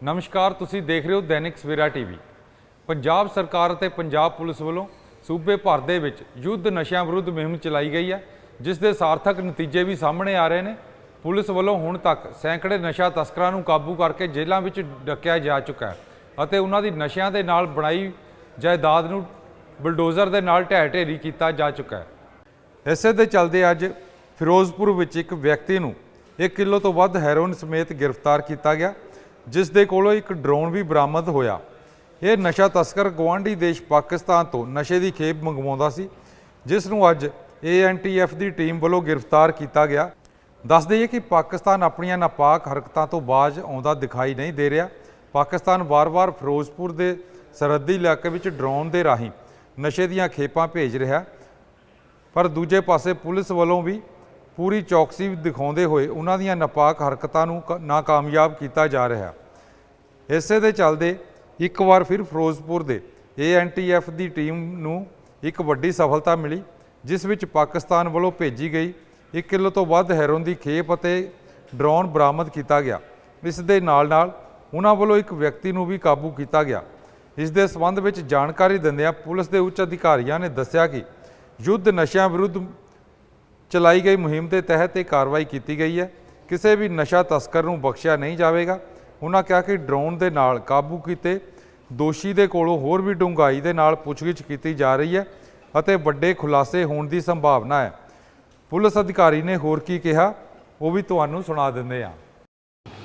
ਨਮਸਕਾਰ, ਤੁਸੀਂ ਦੇਖ ਰਹੇ ਹੋ ਦੈਨਿਕ ਸਵੇਰਾ ਟੀਵੀ। ਪੰਜਾਬ ਸਰਕਾਰ ਅਤੇ ਪੰਜਾਬ ਪੁਲਿਸ ਵੱਲੋਂ ਸੂਬੇ ਭਰ ਦੇ ਵਿੱਚ ਯੁੱਧ ਨਸ਼ਿਆਂ ਵਿਰੁੱਧ ਮੁਹਿੰਮ ਚਲਾਈ ਗਈ ਹੈ, ਜਿਸ ਦੇ ਸਾਰਥਕ ਨਤੀਜੇ ਵੀ ਸਾਹਮਣੇ ਆ ਰਹੇ ਨੇ। ਪੁਲਿਸ ਵੱਲੋਂ ਹੁਣ ਤੱਕ ਸੈਂਕੜੇ ਨਸ਼ਾ ਤਸਕਰਾਂ ਨੂੰ ਕਾਬੂ ਕਰਕੇ ਜੇਲ੍ਹਾਂ ਵਿੱਚ ਡੱਕਿਆ ਜਾ ਚੁੱਕਾ ਹੈ ਅਤੇ ਉਹਨਾਂ ਦੀ ਨਸ਼ਿਆਂ ਦੇ ਨਾਲ ਬਣਾਈ ਜਾਇਦਾਦ ਨੂੰ ਬਲਡੋਜ਼ਰ ਦੇ ਨਾਲ ਢਹਿ ਢੇਰੀ ਕੀਤਾ ਜਾ ਚੁੱਕਾ ਹੈ। ਇਸੇ ਦੇ ਚੱਲਦੇ ਅੱਜ ਫਿਰੋਜ਼ਪੁਰ ਵਿੱਚ ਇੱਕ ਵਿਅਕਤੀ ਨੂੰ 1 ਕਿਲੋ ਤੋਂ ਵੱਧ ਹੈਰੋਇਨ ਸਮੇਤ ਗ੍ਰਿਫਤਾਰ ਕੀਤਾ ਗਿਆ। ਜਿਸ ਦੇ ਕੋਲੋਂ ਇੱਕ ਡਰੋਨ ਵੀ ਬਰਾਮਦ ਹੋਇਆ। ਇਹ ਨਸ਼ਾ ਤਸਕਰ ਗਵਾਂਢੀ ਦੇਸ਼ ਪਾਕਿਸਤਾਨ ਤੋਂ ਨਸ਼ੇ ਦੀ ਖੇਪ ਮੰਗਵਾਉਂਦਾ ਸੀ, ਜਿਸ ਨੂੰ ਅੱਜ ਏਐਨਟੀਐਫ ਦੀ ਟੀਮ ਵੱਲੋਂ ਗ੍ਰਿਫਤਾਰ ਕੀਤਾ ਗਿਆ। ਦੱਸ ਦਈਏ ਕਿ ਪਾਕਿਸਤਾਨ ਆਪਣੀਆਂ ਨਾਪਾਕ ਹਰਕਤਾਂ ਤੋਂ ਬਾਜ਼ ਆਉਂਦਾ ਦਿਖਾਈ ਨਹੀਂ ਦੇ ਰਿਹਾ। ਪਾਕਿਸਤਾਨ ਵਾਰ-ਵਾਰ ਫਿਰੋਜ਼ਪੁਰ ਦੇ ਸਰਹੱਦੀ ਇਲਾਕੇ ਵਿੱਚ ਡਰੋਨ ਦੇ ਰਾਹੀਂ ਨਸ਼ੇ ਦੀਆਂ ਖੇਪਾਂ ਭੇਜ ਰਿਹਾ। ਪਰ ਦੂਜੇ ਪਾਸੇ ਪੁਲਿਸ ਵੱਲੋਂ ਵੀ ਪੂਰੀ ਚੌਕਸੀ ਦਿਖਾਉਂਦੇ ਹੋਏ ਉਹਨਾਂ ਦੀਆਂ ਨਾਪਾਕ ਹਰਕਤਾਂ ਨੂੰ ਕ- ਨਾਕਾਮਯਾਬ ਕੀਤਾ ਜਾ ਰਿਹਾ। ਇਸੇ ਦੇ ਚੱਲਦੇ ਇੱਕ ਵਾਰ ਫਿਰ ਫਿਰੋਜ਼ਪੁਰ ਦੇ ਏਐਨਟੀਐਫ ਦੀ ਟੀਮ ਨੂੰ ਇੱਕ ਵੱਡੀ ਸਫਲਤਾ ਮਿਲੀ, ਜਿਸ ਵਿੱਚ ਪਾਕਿਸਤਾਨ ਵੱਲੋਂ ਭੇਜੀ ਗਈ 1 ਕਿਲੋ ਤੋਂ ਵੱਧ ਹੈਰੋਨ ਦੀ ਖੇਪ ਅਤੇ ਡਰੋਨ ਬਰਾਮਦ ਕੀਤਾ ਗਿਆ। ਇਸ ਦੇ ਨਾਲ-ਨਾਲ ਉਹਨਾਂ ਵੱਲੋਂ ਇੱਕ ਵਿਅਕਤੀ ਨੂੰ ਵੀ ਕਾਬੂ ਕੀਤਾ ਗਿਆ। ਇਸ ਦੇ ਸਬੰਧ ਵਿੱਚ ਜਾਣਕਾਰੀ ਦਿੰਦਿਆਂ ਪੁਲਿਸ ਦੇ ਉੱਚ ਅਧਿਕਾਰੀਆਂ ਨੇ ਦੱਸਿਆ ਕਿ ਯੁੱਧ ਨਸ਼ਿਆਂ ਵਿਰੁੱਧ ਚਲਾਈ ਗਈ ਮੁਹਿੰਮ ਦੇ ਤਹਿਤ ਇਹ ਕਾਰਵਾਈ ਕੀਤੀ ਗਈ ਹੈ। ਕਿਸੇ ਵੀ ਨਸ਼ਾ ਤਸਕਰ ਨੂੰ ਬਖਸ਼ਿਆ ਨਹੀਂ ਜਾਵੇਗਾ। ਉਹਨਾਂ ਕਿਹਾ ਕਿ ਡਰੋਨ ਦੇ ਨਾਲ ਕਾਬੂ ਕੀਤੇ ਦੋਸ਼ੀ ਦੇ ਕੋਲੋਂ ਹੋਰ ਵੀ ਡੂੰਘਾਈ ਦੇ ਨਾਲ ਪੁੱਛਗਿੱਛ ਕੀਤੀ ਜਾ ਰਹੀ ਹੈ ਅਤੇ ਵੱਡੇ ਖੁਲਾਸੇ ਹੋਣ ਦੀ ਸੰਭਾਵਨਾ ਹੈ। ਪੁਲਿਸ ਅਧਿਕਾਰੀ ਨੇ ਹੋਰ ਕੀ ਕਿਹਾ, ਉਹ ਵੀ ਤੁਹਾਨੂੰ ਸੁਣਾ ਦਿੰਦੇ ਹਾਂ।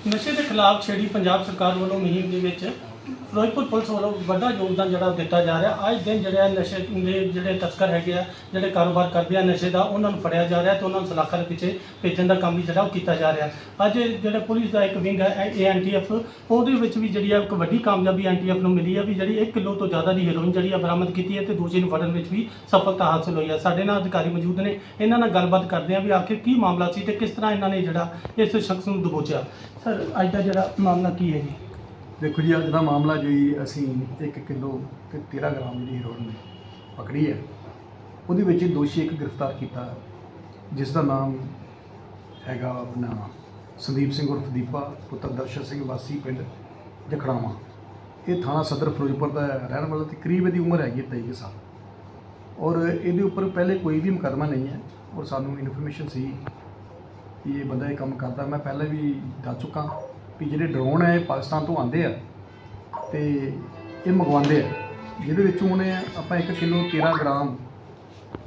ਨਸ਼ੇ ਦੇ ਖਿਲਾਫ ਛੇੜੀ ਪੰਜਾਬ ਸਰਕਾਰ ਵੱਲੋਂ ਮੁਹਿੰਮ ਦੇ ਵਿੱਚ ਫਿਰੋਜ਼ਪੁਰ ਪੁਲਿਸ ਵੱਲੋਂ ਵੱਡਾ ਯੋਗਦਾਨ ਜਿਹੜਾ ਉਹ ਦਿੱਤਾ ਜਾ ਰਿਹਾ। ਅੱਜ ਦਿਨ ਜਿਹੜੇ ਆ ਨਸ਼ੇ ਦੇ ਜਿਹੜੇ ਤਸਕਰ ਹੈਗੇ ਆ, ਜਿਹੜੇ ਕਾਰੋਬਾਰ ਕਰਦੇ ਆ ਨਸ਼ੇ ਦਾ, ਉਹਨਾਂ ਨੂੰ ਫੜਿਆ ਜਾ ਰਿਹਾ ਤੇ ਉਹਨਾਂ ਨੂੰ ਸਲਾਖਾਂ ਦੇ ਪਿੱਛੇ ਭੇਜਣ ਦਾ ਕੰਮ ਵੀ ਜਿਹੜਾ ਉਹ ਕੀਤਾ ਜਾ ਰਿਹਾ। ਅੱਜ ਜਿਹੜਾ ਪੁਲਿਸ ਦਾ ਇੱਕ ਵਿੰਗ ਹੈ ਏਐਨਟੀਐਫ ਉਹਦੇ ਵਿੱਚ ਵੀ ਜਿਹੜੀ ਆ ਇੱਕ ਵੱਡੀ ਕਾਮਯਾਬੀ ਐਨਟੀਐਫ ਨੂੰ ਮਿਲੀ ਆ ਵੀ ਜਿਹੜੀ 1 ਕਿਲੋ ਤੋਂ ਜ਼ਿਆਦਾ ਦੀ ਹੈਰੋਇਨ ਜਿਹੜੀ ਆ ਬਰਾਮਦ ਕੀਤੀ ਹੈ ਤੇ ਦੂਜੇ ਨੂੰ ਫੜਨ ਵਿੱਚ ਵੀ ਸਫਲਤਾ ਹਾਸਲ ਹੋਈ ਹੈ ਸਾਡੇ ਨਾਲ ਅਧਿਕਾਰੀ ਮੌਜੂਦ ਨੇ। ਇਹਨਾਂ ਨਾਲ ਗੱਲਬਾਤ ਕਰਦੇ ਆ ਵੀ ਆਖਿਰ ਕੀ ਮਾਮਲਾ ਸੀ ਤੇ ਕਿਸ ਤਰ੍ਹਾਂ ਇਹਨਾਂ ਨੇ ਜਿਹੜਾ ਇਸ ਸ਼ਖਸ ਨੂੰ ਦਬੋਚਿਆ। ਸਰ, ਅੱਜ ਦਾ ਜਿਹੜਾ ਮਾਮਲਾ ਕੀ ਹੈ ਜੀ? ਦੇਖੋ ਜੀ, ਅੱਜ ਦਾ ਮਾਮਲਾ ਜੀ, ਅਸੀਂ 1 ਕਿਲੋ ਤੇ 13 ਗ੍ਰਾਮ ਜਿਹੜੀ ਹੈਰੋਇਨ ਪਕੜੀ ਹੈ, ਉਹਦੇ ਵਿੱਚ ਦੋਸ਼ੀ ਇੱਕ ਗ੍ਰਿਫਤਾਰ ਕੀਤਾ, ਜਿਸ ਦਾ ਨਾਮ ਹੈਗਾ ਆਪਣਾ ਸੰਦੀਪ ਸਿੰਘ ਉਰਫ ਦੀਪਾ, ਪੁੱਤਰ ਦਰਸ਼ਨ ਸਿੰਘ, ਵਾਸੀ ਪਿੰਡ ਜਖੜਾਵਾਂ ਇਹ ਥਾਣਾ ਸਦਰ ਫਿਰੋਜ਼ਪੁਰ ਦਾ ਰਹਿਣ ਵਾਲਾ ਤੇ ਕਰੀਬ ਇਹਦੀ ਉਮਰ ਹੈਗੀ 23 ਕੁ ਸਾਲ। ਔਰ ਇਹਦੇ ਉੱਪਰ ਪਹਿਲੇ ਕੋਈ ਵੀ ਮੁਕੱਦਮਾ ਨਹੀਂ ਹੈ, ਔਰ ਸਾਨੂੰ ਇਨਫੋਰਮੇਸ਼ਨ ਸੀ ਕਿ ਇਹ ਬੰਦਾ ਇਹ ਕੰਮ ਕਰਦਾ, ਮੈਂ ਪਹਿਲਾਂ ਵੀ ਦੱਸ ਚੁੱਕਾ। ਵੀ ਜਿਹੜੇ ਡਰੋਨ ਹੈ ਇਹ ਪਾਕਿਸਤਾਨ ਤੋਂ ਆਉਂਦੇ ਆ ਤੇ ਇਹ ਮੰਗਵਾਉਂਦੇ ਆ। ਜਿਹਦੇ ਵਿੱਚੋਂ ਉਹਨੇ ਆਪਾਂ 1 ਕਿਲੋ 13 ਗ੍ਰਾਮ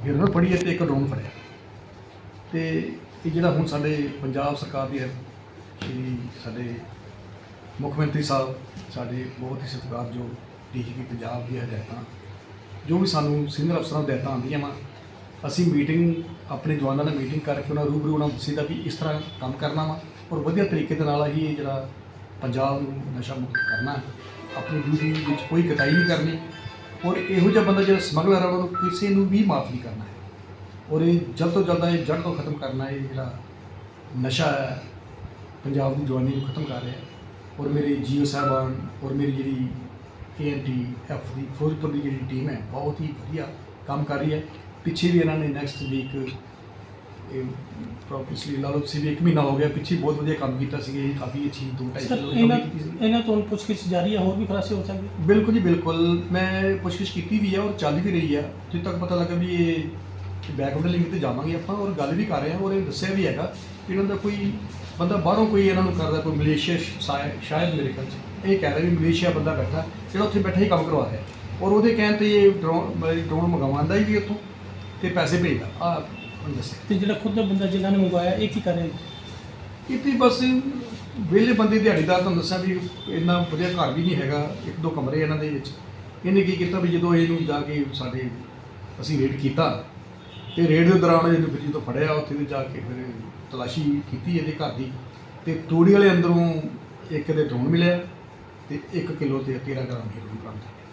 ਹੀਰੋਇਨ ਫੜੀ ਹੈ ਤੇ ਇੱਕ ਡਰੋਨ ਫੜਿਆ। ਤੇ ਇਹ ਜਿਹੜਾ ਹੁਣ ਸਾਡੇ ਪੰਜਾਬ ਸਰਕਾਰ ਦੀ ਹੈ, ਸ਼੍ਰੀ ਸਾਡੇ ਮੁੱਖ ਮੰਤਰੀ ਸਾਹਿਬ, ਸਾਡੇ ਬਹੁਤ ਹੀ ਸਤਿਕਾਰਯੋਗ ਡੀਜੀਪੀ ਪੰਜਾਬ ਦੀ ਹਦਾਇਤਾਂ, ਜੋ ਵੀ ਸਾਨੂੰ ਸੀਨੀਅਰ ਅਫਸਰਾਂ ਨੂੰ ਹਦਾਇਤਾਂ ਆਉਂਦੀਆਂ ਵਾ, ਅਸੀਂ ਮੀਟਿੰਗ ਆਪਣੇ ਜਵਾਨਾਂ ਨਾਲ ਮੀਟਿੰਗ ਕਰਕੇ ਉਹਨਾਂ ਰੂਬਰੂ ਉਹਨਾਂ ਨੂੰ ਦੱਸੀਦਾ ਵੀ ਇਸ ਤਰ੍ਹਾਂ ਕੰਮ ਕਰਨਾ ਵਾ। ਔਰ ਵਧੀਆ ਤਰੀਕੇ ਦੇ ਨਾਲ ਅਸੀਂ ਇਹ ਜਿਹੜਾ ਪੰਜਾਬ ਨੂੰ ਨਸ਼ਾ ਮੁਕਤ ਕਰਨਾ ਹੈ, ਆਪਣੀ ਡਿਊਟੀ ਵਿੱਚ ਕੋਈ ਕਤਾਈ ਨਹੀਂ ਕਰਨੀ ਔਰ ਇਹੋ ਜਿਹਾ ਬੰਦਾ ਜਿਹੜਾ ਸਮਗਲਰ ਹੈ, ਉਹਨਾਂ ਨੂੰ ਕਿਸੇ ਨੂੰ ਵੀ ਮਾਫ ਨਹੀਂ ਕਰਨਾ ਹੈ। ਔਰ ਇਹ ਜਲਦ ਤੋਂ ਜਲਦ ਇਹ ਜੜ ਤੋਂ ਖਤਮ ਕਰਨਾ ਹੈ ਇਹ ਜਿਹੜਾ ਨਸ਼ਾ ਹੈ, ਪੰਜਾਬ ਦੀ ਜਵਾਨੀ ਨੂੰ ਖਤਮ ਕਰ ਰਿਹਾ ਹੈ। ਔਰ ਮੇਰੇ ਜੀਓ ਸਾਹਿਬਾਨ ਔਰ ਮੇਰੀ ਜਿਹੜੀ ਏਐਨਟੀ ਐਫ ਦੀ, ਫਿਰੋਜ਼ਪੁਰ ਦੀ ਜਿਹੜੀ ਟੀਮ ਹੈ, ਬਹੁਤ ਹੀ ਵਧੀਆ ਕੰਮ ਕਰ ਰਹੀ ਹੈ। ਪਿੱਛੇ ਵੀ ਇਹਨਾਂ ਨੇ ਨੈਕਸਟ ਵੀਕ ਇਹ ਪ੍ਰੋਪਰਲੀ ਲਾ ਲਓ ਤੁਸੀਂ ਵੀ ਇੱਕ ਮਹੀਨਾ ਹੋ ਗਿਆ ਪਿੱਛੇ ਬਹੁਤ ਵਧੀਆ ਕੰਮ ਕੀਤਾ ਸੀ ਇਹ ਕਾਫੀ ਅੱਛੀ ਦੋ ਢਾਈ ਸਰ ਕਿਲੋ ਇਹਨਾਂ ਕੀਤੀ ਸੀ ਇਹਨਾਂ ਤੋਂ ਪੁੱਛਗਿੱਛ ਜਾਰੀ ਹੈ ਹੋਰ ਵੀ ਖੁਲਾਸੇ ਹੋ ਸਕਦੇ? ਬਿਲਕੁਲ ਜੀ ਬਿਲਕੁਲ। ਮੈਂ ਪੁੱਛਗਿੱਛ ਕੀਤੀ ਵੀ ਹੈ ਔਰ ਚੱਲ ਵੀ ਰਹੀ ਹੈ ਜਿੱਥੇ ਤੱਕ ਪਤਾ ਲੱਗਾ ਵੀ ਇਹ ਬੈਕਵਰਡ ਲਿੰਕ ਤੇ ਜਾਵਾਂਗੇ ਆਪਾਂ ਔਰ ਗੱਲ ਵੀ ਕਰ ਰਹੇ ਹਾਂ ਔਰ ਇਹ ਦੱਸਿਆ ਵੀ ਹੈਗਾ ਕਿ ਇਹਨਾਂ ਦਾ ਕੋਈ ਬੰਦਾ ਬਾਹਰੋਂ ਕੋਈ ਇਹਨਾਂ ਨੂੰ ਕਰਦਾ ਕੋਈ ਮਲੇਸ਼ੀਆ ਸ਼ਾਇਦ ਸ਼ਾਇਦ ਮੇਰੇ ਖਿਆਲ 'ਚ। ਇਹ ਕਹਿ ਰਿਹਾ ਵੀ ਮਲੇਸ਼ੀਆ ਬੰਦਾ ਬੈਠਾ ਜਿਹੜਾ ਉੱਥੇ ਬੈਠਾ ਹੀ ਕੰਮ ਕਰਵਾ ਰਿਹਾ। ਔਰ ਉਹਦੇ ਕਹਿਣ ਤੇ ਇਹ ਡਰੋਨ ਡਰੋਨ ਮੰਗਵਾਉਂਦਾ ਹੀ ਵੀ ਉੱਥੋਂ ਤੇ ਪੈਸੇ ਭੇਜਦਾ। ਆ ਹੁਣ ਦੱਸਿਆ। ਤੇ ਜਿਹੜਾ ਖੁਦ ਦਾ ਬੰਦਾ ਜਿਨ੍ਹਾਂ ਨੇ ਮੰਗਵਾਇਆ ਇਹ ਕੀ ਕਰ ਰਿਹਾ ਇੱਥੇ ਬਸ ਵਿਹਲੇ ਬੰਦੇ ਦਿਹਾੜੀਦਾਰ ਤੁਹਾਨੂੰ ਦੱਸਾਂ ਵੀ ਇੰਨਾ ਵਧੀਆ ਘਰ ਵੀ ਨਹੀਂ ਹੈਗਾ ਇੱਕ ਦੋ ਕਮਰੇ ਇਹਨਾਂ ਦੇ ਵਿੱਚ। ਇਹਨੇ ਕੀ ਕੀਤਾ ਵੀ ਜਦੋਂ ਇਹਨੂੰ ਜਾ ਕੇ ਸਾਡੇ ਅਸੀਂ ਰੇਡ ਕੀਤਾ ਤੇ ਰੇਡ ਦੇ ਦੌਰਾਨ ਇਹਨੂੰ ਫਿਰ ਜਦੋਂ ਫੜਿਆ ਉੱਥੇ ਵੀ ਜਾ ਕੇ ਫਿਰ ਤਲਾਸ਼ੀ ਕੀਤੀ ਇਹਦੇ ਘਰ ਦੀ। ਤੇ ਤੂੜੀ ਵਾਲੇ ਅੰਦਰੋਂ ਇੱਕ ਦੇ ਡਰੋਨ ਮਿਲਿਆ ਤੇ 1 ਕਿਲੋ ਤੇ 13 ਗ੍ਰਾਮ ਹੀਰੋਇਨ ਬਰਾਮਦ ਹੋਈ।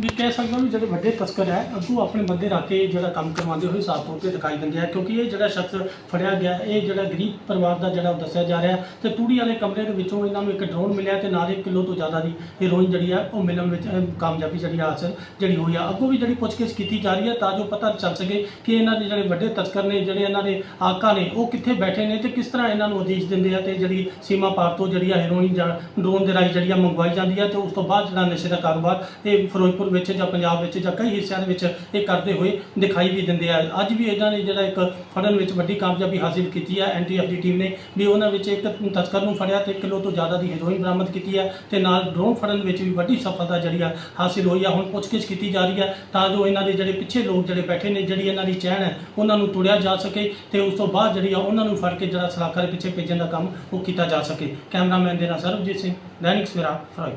ਵੀ ਕਹਿ ਸਕਦਾ ਵੀ ਜਿਹੜੇ ਵੱਡੇ ਤਸਕਰ ਹੈ, ਅੱਗੋਂ ਆਪਣੇ ਬੰਦੇ ਰੱਖ ਕੇ ਜਿਹੜਾ ਕੰਮ ਕਰਵਾਉਂਦੇ ਹੋਏ ਸਾਫ਼ ਤੌਰ ਤੇ ਦਿਖਾਈ ਦਿੰਦੇ ਆ, ਕਿਉਂਕਿ ਇਹ ਜਿਹੜਾ ਸ਼ਖਸ ਫੜਿਆ ਗਿਆ, ਇਹ ਜਿਹੜਾ ਗਰੀਬ ਪਰਿਵਾਰ ਦਾ ਜਿਹੜਾ ਉਹ ਦੱਸਿਆ ਜਾ ਰਿਹਾ ਤੇ ਤੂੜੀ ਵਾਲੇ ਕਮਰੇ ਦੇ ਵਿੱਚੋਂ ਇਹਨਾਂ ਨੂੰ ਇੱਕ ਡਰੋਨ ਮਿਲਿਆ ਤੇ ਨਾਲ 1 ਕਿਲੋ ਤੋਂ ਜ਼ਿਆਦਾ ਦੀ ਹੀਰੋਇਨ ਜਿਹੜੀ ਆ, ਉਹ ਮਿਲਣ ਵਿੱਚ ਕਾਮਯਾਬੀ ਜਿਹੜੀ ਹਾਸਲ ਜਿਹੜੀ ਹੋਈ ਆ। ਅੱਗੋਂ ਵੀ ਜਿਹੜੀ ਪੁੱਛਗਿੱਛ ਕੀਤੀ ਜਾ ਰਹੀ ਹੈ ਤਾਂ ਜੋ ਪਤਾ ਚੱਲ ਸਕੇ ਕਿ ਇਹਨਾਂ ਦੇ ਜਿਹੜੇ ਵੱਡੇ ਤਸਕਰ ਨੇ, ਜਿਹੜੇ ਇਹਨਾਂ ਦੇ ਆਕਾ ਨੇ, ਉਹ ਕਿੱਥੇ ਬੈਠੇ ਨੇ ਤੇ ਕਿਸ ਤਰ੍ਹਾਂ ਇਹਨਾਂ ਨੂੰ ਆਦੇਸ਼ ਦਿੰਦੇ ਆ ਤੇ ਜਿਹੜੀ ਸੀਮਾ ਪਾਰ ਤੋਂ ਜਿਹੜੀ ਆ ਹੀਰੋਇਨ ਜਾਂ ਡਰੋਨ ਦੇ ਰਾਹੀਂ ਜਿਹੜੀ ਆ ਮੰਗਵਾਈ ਜਾਂਦੀ ਆ ਤੇ ਉਸ ਤੋਂ ਬਾਅਦ ਜਿਹੜਾ ਨਸ਼ੇ ਦਾ ਕਾਰੋਬਾਰ ਇਹ ਫਿਰੋਜ਼ਪੁਰ ਵਿੱਚ ਜਾਂ ਪੰਜਾਬ ਵਿੱਚ ਜਾਂ ਕਈ ਹਿੱਸਿਆਂ ਦੇ ਵਿੱਚ ਇਹ ਕਰਦੇ ਹੋਏ ਦਿਖਾਈ ਵੀ ਦਿੰਦੇ ਆ। ਅੱਜ ਵੀ ਇਹਨਾਂ ਨੇ ਜਿਹੜਾ ਇੱਕ ਫੜਨ ਵਿੱਚ ਵੱਡੀ ਕਾਮਯਾਬੀ ਹਾਸਿਲ ਕੀਤੀ ਹੈ ਐਨਟੀਐਫ ਦੀ ਟੀਮ ਨੇ ਵੀ ਉਹਨਾਂ ਵਿੱਚ ਇੱਕ ਤਸਕਰ ਨੂੰ ਫੜਿਆ ਤੇ 1 ਕਿਲੋ ਤੋਂ ਜ਼ਿਆਦਾ ਦੀ ਹੀਰੋਇਨ ਬਰਾਮਦ ਕੀਤੀ ਹੈ ਤੇ ਨਾਲ ਡਰੋਨ ਫੜਨ ਵਿੱਚ ਵੀ ਵੱਡੀ ਸਫਲਤਾ ਜਿਹੜੀ ਆ ਹਾਸਿਲ ਹੋਈ ਆ। ਹੁਣ ਪੁੱਛਗਿੱਛ ਕੀਤੀ ਜਾ ਰਹੀ ਹੈ ਤਾਂ ਜੋ ਇਹਨਾਂ ਦੇ ਜਿਹੜੇ ਪਿੱਛੇ ਲੋਕ ਜਿਹੜੇ ਬੈਠੇ ਨੇ, ਜਿਹੜੀ ਇਹਨਾਂ ਦੀ ਚੈਨ ਹੈ, ਉਹਨਾਂ ਨੂੰ ਤੋੜਿਆ ਜਾ ਸਕੇ ਤੇ ਉਸ ਤੋਂ ਬਾਅਦ ਜਿਹੜੀ ਆ ਉਹਨਾਂ ਨੂੰ ਫੜ ਕੇ ਜਿਹੜਾ ਸਲਾਖਾ ਦੇ ਪਿੱਛੇ ਭੇਜਣ ਦਾ ਕੰਮ ਉਹ ਕੀਤਾ ਜਾ ਸਕੇ। ਕੈਮਰਾਮੈਨ ਦੇ ਨਾਲ ਸਰਬਜੀਤ ਸਿੰਘ, ਦੈਨਿਕ ਸਵੇਰਾ ਫਰਾਈ